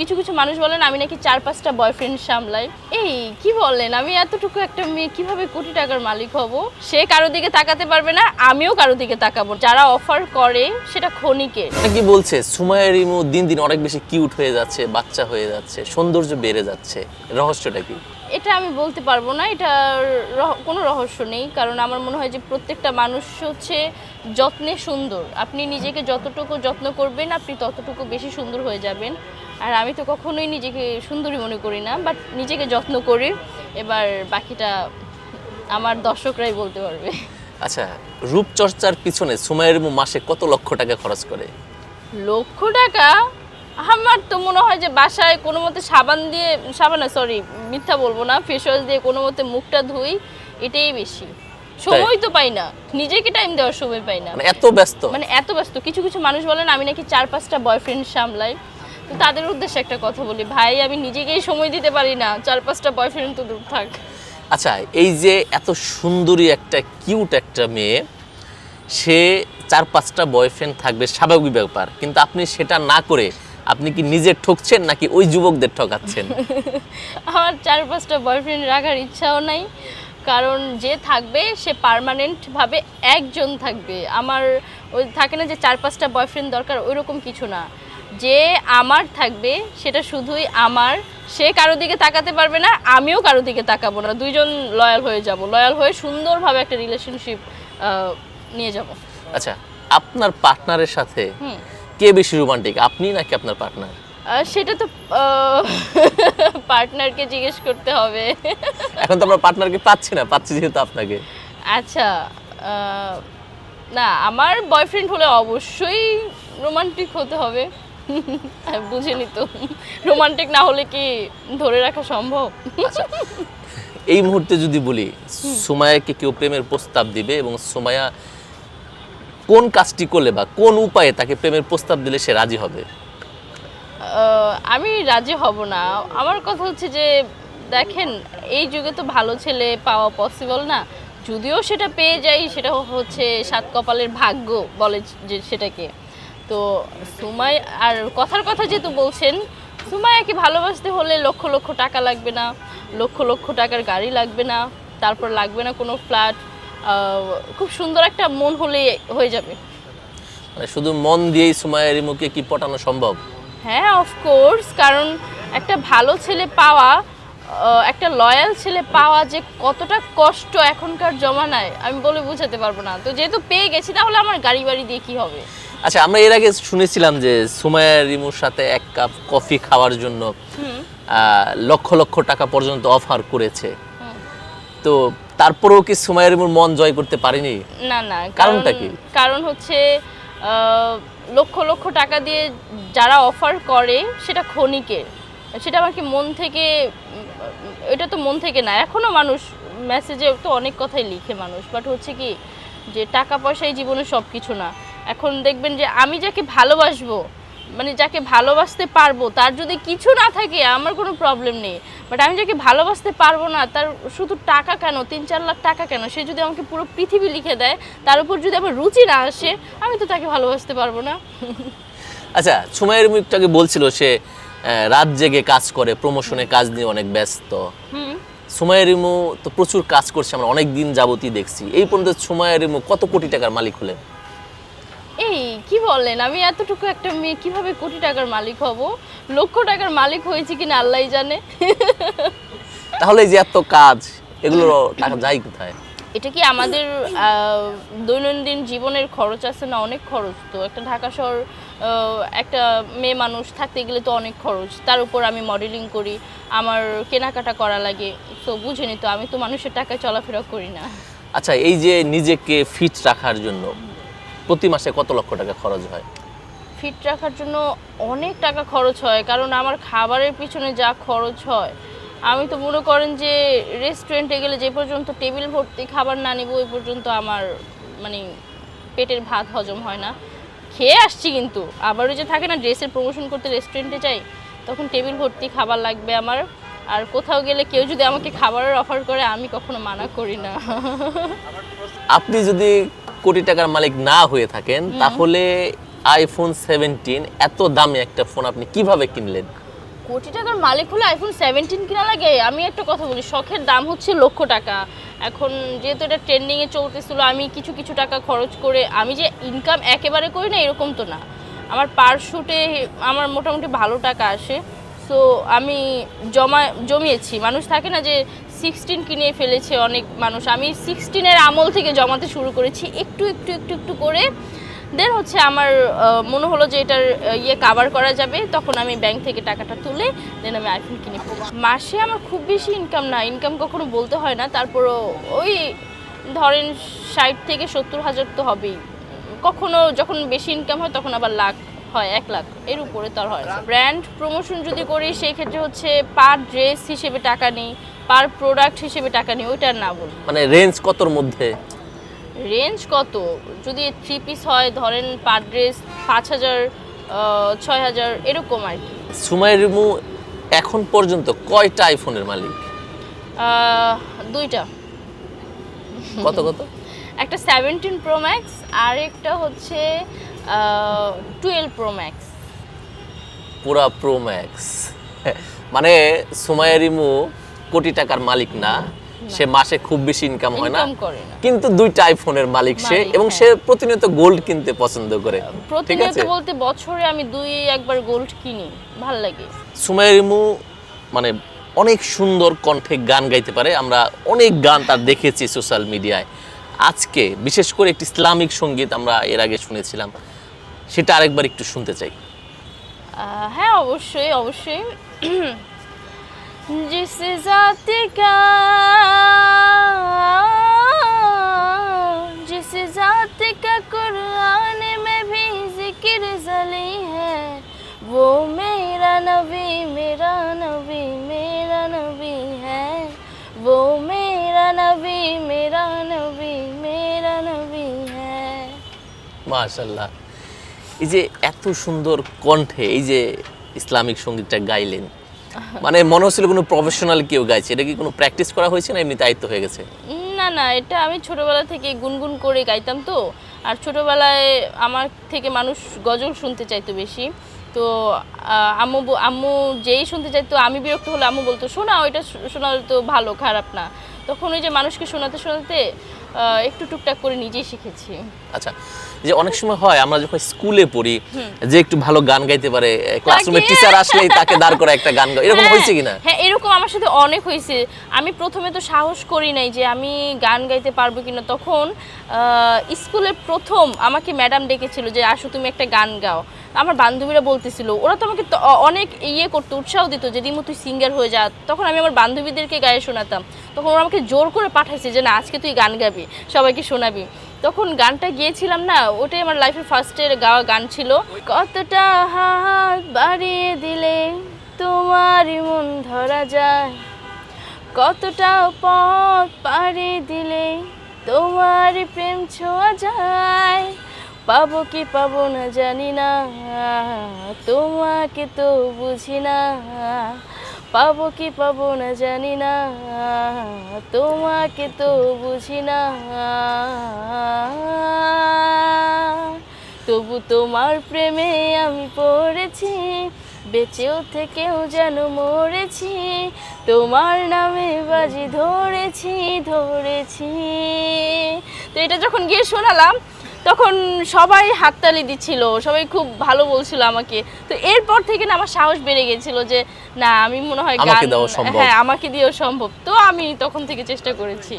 কিছু কিছু মানুষ বলেন আমি নাকি চার পাঁচটা বয়ফ্রেন্ড সামলাই। এই কি বলেন? আমি এতটুকু একটা মেয়ে কীভাবে কোটি টাকার মালিক হব? সে কারও দিকে তাকাতে পারবে না আমিও কারও দিকে তাকাবো। যারা অফার করে সেটা ক্ষণিকের এটা কি বলছে? সুমাইয়া রিমু দিন দিন অনেক বেশি কিউট হয়ে যাচ্ছে বাচ্চা হয়ে যাচ্ছে সৌন্দর্য বেড়ে যাচ্ছে। রহস্যটা কি? এটা আমি বলতে পারব না এটা কোনো রহস্য নেই। কারণ আমার মনে হয় যে প্রত্যেকটা মানুষ হচ্ছে যত্নে সুন্দর। আপনি নিজেকে যতটুকু যত্ন করবেন আপনি ততটুকু বেশি সুন্দর হয়ে যাবেন। আর আমি তো কখনোই নিজেকে সুন্দরী মনে করি না বাট নিজেকে যত্ন করি। এবার বাকিটা আমার দর্শকরাই বলতে পারবে। আচ্ছা রূপচর্চার পিছনে সুমাইয়া রিমু মাসে কত লক্ষ টাকা খরচ করে? লক্ষ টাকা? আমার তো মনে হয় যে বাসায় কোনো মতে সাবান দিয়ে সাবান না সরি মিথ্যা বলব না ফেস ওয়াশ দিয়ে কোনো মতে মুখটা ধুই এটাই বেশি। সময় তো পাই না নিজেকে টাইম দেওয়ার সময় পাই না। মানে এত ব্যস্ত? মানে এত ব্যস্ত কিছু কিছু মানুষ বলেন আমি নাকি চার পাঁচটা বয়ফ্রেন্ড সামলাই। তো তাদের উদ্দেশ্যে একটা কথা বলি। ভাই আমি নিজেকেই সময় দিতে পারি না। চার পাঁচটা বয়ফ্রেন্ড তো দূর থাক। আচ্ছা এই যে এত সুন্দরী একটা কিউট একটা মেয়ে সে চার পাঁচটা বয়ফ্রেন্ড থাকবে স্বাভাবিক ব্যাপার। কিন্তু আপনি সেটা না করে আপনি কি নিজে ঠকছেন নাকি ওই যুবকদের ঠকাচ্ছেন? আমার চার পাঁচটা বয়ফ্রেন্ড রাখার ইচ্ছাও নাই। কারণ যে থাকবে সে পার্মানেন্টভাবে একজন থাকবে। আমার ওই থাকে না যে চার পাঁচটা বয়ফ্রেন্ড দরকার ওই রকম কিছু না। যে আমার থাকবে সেটা শুধুই আমার। সে কারও দিকে তাকাতে পারবে না আমিও কারও দিকে তাকাবো না। দুইজন লয়াল হয়ে যাব। লয়াল হয়ে সুন্দরভাবে একটা রিলেশনশিপ নিয়ে যাব। আচ্ছা আপনার পার্টনারের সাথে কে বেশি রোমান্টিক আপনি নাকি আপনার পার্টনার সেটা তো পার্টনারকে জিজ্ঞেস করতে হবে। এখন তো আমরা পার্টনারকে পাচ্ছি না পাচ্ছি যেহেতু আপনাকে। আচ্ছা না আমার বয়ফ্রেন্ড হলে অবশ্যই রোমান্টিক হতে হবে। বুঝিনি তো। রোমান্টিক না হলে কি ধরে রাখা সম্ভব? আচ্ছা এই মুহূর্তে যদি বলি সুমায়াকে কেউ প্রেমের প্রস্তাব দিবে এবং সুমায়া কোন কাজটি করলে বা কোন উপায়ে তাকে প্রেমের প্রস্তাব দিলে সে রাজি হবে? আমি রাজি হব না। আমার কথা হচ্ছে যে দেখেন এই যুগে তো ভালো ছেলে পাওয়া পসিবল না। যদিও সেটা পেয়ে যাই সেটা হচ্ছে সাত কপালের ভাগ্য বলে যে সেটাকে। তো সুমাই আর কথার কথা যেহেতু বলছেন সুমায়াকে ভালোবাসতে হলে লক্ষ লক্ষ টাকা লাগবে না লক্ষ লক্ষ টাকার গাড়ি লাগবে না তারপর লাগবে না কোনো ফ্ল্যাট খুব সুন্দর একটা মন হলে হয়ে যাবে। মানে শুধু মন দিয়েই সুমায়া মুখে কি পটানো সম্ভব? হ্যাঁ অফকোর্স কারণ একটা ভালো ছেলে পাওয়া একটা লয়াল ছেলে পাওয়া যে কতটা কষ্ট এখনকার জমানায় আমি বলে বোঝাতে পারব না। তো যেহেতু পেয়ে গেছি তাহলে আমার গাড়ি বাড়ি দিয়ে কী হবে? আচ্ছা আমরা এর আগে শুনেছিলাম যে সুমায়া রিমুর সাথে এক কাপ কফি খাওয়ার জন্য লক্ষ লক্ষ টাকা পর্যন্ত অফার করেছে। তো তারপরেও কি সুমায়া রিমুর মন জয় করতে পারেনি? না না কারণটা কি? কারণ হচ্ছে লক্ষ লক্ষ টাকা দিয়ে যারা অফার করে সেটা ক্ষণিকের সেটা আমাকে মন থেকে এটা তো মন থেকে না এখনও মানুষ মেসেজে তো অনেক কথাই লিখে মানুষ বাট হচ্ছে কি যে টাকা পয়সাই জীবনে সব কিছু না। এখন দেখবেন যে আমি যাকে ভালোবাসবো মানে যাকে ভালোবাসতে পারব তার যদি কিছু না থাকে আমার কোনো প্রবলেম নেই। বাট আমি যাকে ভালোবাসতে পারব না তার শুধু টাকা কেন তিন চার লাখ টাকা কেন? সে যদি আমাকে পুরো পৃথিবী লিখে দেয় তার উপর যদি আমার রুচি না আসে আমি তো তাকে ভালোবাসতে পারব না। আচ্ছা সুমায়া রিমু একটু বলছিল সে রাত জেগে কাজ করে প্রমোশনে কাজ নিয়ে অনেক ব্যস্ত। হুম। সুমায়া রিমু তো প্রচুর কাজ করছে আমরা অনেক দিন যাবতই দেখছি। এই পর্যন্ত সুমায়া রিমু কত কোটি টাকার মালিক হলেন? এই কি বলেন? আমি এতটুকু একটা মেয়ে কীভাবে কোটি টাকার মালিক হব? লক্ষ টাকার মালিক হয়েছে কিনা আল্লাহই জানে। তাহলে এই যে এত কাজ এগুলো টাকা যায় কোথায়? এটা কি আমাদের দৈনন্দিন জীবনের খরচ আছে না অনেক খরচ? তো একটা ঢাকা শহর একটা মেয়ে মানুষ থাকতে গেলে তো অনেক খরচ। তার উপর আমি মডেলিং করি আমার কেনাকাটা করা লাগে। তো বুঝেনি তো আমি তো মানুষের টাকায় চলাফেরা করি না। আচ্ছা এই যে নিজেকে ফিট রাখার জন্য প্রতি মাসে কত লক্ষ টাকা খরচ হয়? ফিট রাখার জন্য অনেক টাকা খরচ হয় কারণ আমার খাবারের পিছনে যা খরচ হয়। আমি তো মনে করেন যে রেস্টুরেন্টে গেলে যে পর্যন্ত টেবিল ভর্তি খাবার না নিব ওই পর্যন্ত আমার মানে পেটের ভাত হজম হয় না। খেয়ে আসছি কিন্তু। আবার ওই যে থাকে না ড্রেসের প্রমোশন করতে রেস্টুরেন্টে যাই তখন টেবিল ভর্তি খাবার লাগবে আমার। আর কোথাও গেলে কেউ যদি আমাকে খাবারের অফার করে আমি কখনো মানা করি না। আপনি যদি কোটি টাকার মালিক না হয়ে থাকেন তাহলে আইফোন সেভেন্টিন এত দামে একটা ফোন আপনি কীভাবে কিনলেন? কোটি টাকার মালিক হলে আইফোন সেভেন্টিন কিনা লাগে? আমি একটা কথা বলি শখের দাম হচ্ছে লক্ষ টাকা। এখন যেহেতু এটা ট্রেন্ডিংয়ে চলতেছিল আমি কিছু কিছু টাকা খরচ করে আমি যে ইনকাম একেবারে করি না এরকম তো না। আমার পার শুটে আমার মোটামুটি ভালো টাকা আসে। সো আমি জমা জমিয়েছি। মানুষ থাকে না যে সিক্সটিন কিনে ফেলেছে অনেক মানুষ। আমি সিক্সটিনের আমল থেকে জমাতে শুরু করেছি, একটু একটু একটু একটু করে। দেন হচ্ছে আমার মনে হলো যে এটার ইয়ে কাভার করা যাবে। তখন আমি ব্যাংক থেকে টাকাটা তুলে দেন আমি আইফোন কিনে মাসে আমার খুব বেশি ইনকাম না ইনকাম কখনো বলতে হয় না। তারপরও ওই ধরেন ষাট থেকে সত্তর হাজার তো হবেই। কখনো যখন বেশি ইনকাম হয় তখন আবার লাখ হয়, এক লাখ। এর উপরে তো আর হয় ব্র্যান্ড প্রমোশন যদি করি, সেই ক্ষেত্রে হচ্ছে পার ড্রেস হিসেবে টাকা নেই। পার প্রোডাক্ট হিসেবে টাকা নেই ওইটা আর না বলব মানে রেঞ্জ কতর মধ্যে? রেঞ্জ কত? যদি থ্রি পিস হয় ধরেন পার ড্রেস পাঁচ হাজার ছয় হাজার এরকম আর কি। সুমাই রিমু এখন পর্যন্ত কয়টা আইফোনের মালিক? দুইটা। কত কত? একটা সেভেন্টিন প্রো ম্যাক্স আর একটা হচ্ছে টুয়েলভ প্রো ম্যাক্স পুরা প্রো ম্যাক্স মানে সুমাইয়া রিমু কোটি টাকার মালিক না সে মাসে খুব বেশি ইনকাম হয় না। কিন্তু দুইটা আইফোনের মালিক সে এবং হ্যাঁ। সে প্রতিনিয়ত গোল্ড কিনতে পছন্দ করে প্রতিনিয়ত বলতে বছরে আমি দুই একবার গোল্ড কিনি ভালো লাগে। সুমাইয়া রিমু মানে অনেক সুন্দর কণ্ঠে গান গাইতে পারে আমরা অনেক গান তার দেখেছি সোশ্যাল মিডিয়ায় আজকে বিশেষ করে একটি ইসলামিক সংগীত আমরা এর আগে শুনেছিলাম সেটা আরেকবার একটু শুনতে চাই। হ্যাঁ অবশ্যই অবশ্যই। जिस जात का जिस जात का कुरान में भी जिक्र जली है वो मेरा नबी मेरा नबी मेरा नबी है वो मेरा नबी मेरा नबी मेरा नबी है মাশাল্লাহ এই যে এত সুন্দর কণ্ঠে এই যে ইসলামিক সঙ্গীতটা গাইলেন মানে মনে হচ্ছিল কোনো প্রফেশনাল কেউ গাইছে এটা কি কোনো প্র্যাকটিস করা হয়েছে না এমনি দায়িত্ব হয়ে গেছে? না না এটা আমি ছোটবেলা থেকে গুনগুন করে গাইতাম তো আর ছোটবেলায় আমার থেকে মানুষ গজল শুনতে চাইতো বেশি। তো আম্মু আম্মু যেই শুনতে চাইতো আমি বিরক্ত হলে আম্মু বলতো শোনা ওইটা শোনা তো ভালো খারাপ না। তখন ওই যে মানুষকে শোনাতে শোনাতে একটু টুকটাক করে নিজেই শিখেছি। আচ্ছা যে অনেক সময় হয় আমরা যখন স্কুলে পড়ি যে একটু ভালো গান গাইতে পারে ক্লাসরুমে টিচার আসলেই তাকে দাঁড় করে একটা গান গাও এরকম হ্যাঁ, হয়েছে কিনা? হ্যাঁ এরকম আমার সাথে অনেক হয়েছে। আমি প্রথমে তো সাহস করি নাই যে আমি গান গাইতে পারব কিনা। তখন আহ, স্কুলে প্রথম আমাকে ম্যাডাম ডেকেছিল যে আসো তুমি একটা গান গাও। আমার বান্ধবীরা বলতেছিল ওরা তো আমাকে অনেক ইয়ে করতো উৎসাহ দিত যে রিমু তুই সিঙ্গার হয়ে যা। তখন আমি আমার বান্ধবীদেরকে গায়ে শোনাতাম। তখন ওরা আমাকে জোর করে পাঠাইছে যে না আজকে তুই গান গাবি সবাইকে শোনাবি। তখন গানটা গিয়েছিলাম না, ওটাই আমার লাইফের ফার্স্টের গাওয়া গান ছিল। কতটা হাত বাড়িয়ে দিলে তোমারই মন ধরা যায়। কতটা পথ পাড়ি দিলে তোমার প্রেম ছোঁয়া যায়। পাবো কি পাবো না জানি না, তোমাকে তো বুঝি না। পাবো কি পাবো না জানি না, তোমাকে তো বুঝি না। তবু তোমার প্রেমে আমি পড়েছি, বেঁচেও থেকেও যেন মরেছি, তোমার নামে বাজি ধরেছি ধরেছি। তো এটা যখন গিয়ে শোনালাম তখন সবাই হাততালি দিচ্ছিল সবাই খুব ভালো বলছিল আমাকে। তো এরপর থেকে না আমার সাহস বেড়ে গেছিল যে না আমি মনে হয় গান হ্যাঁ আমাকে দিয়েও সম্ভব। তো আমি তখন থেকে চেষ্টা করেছি।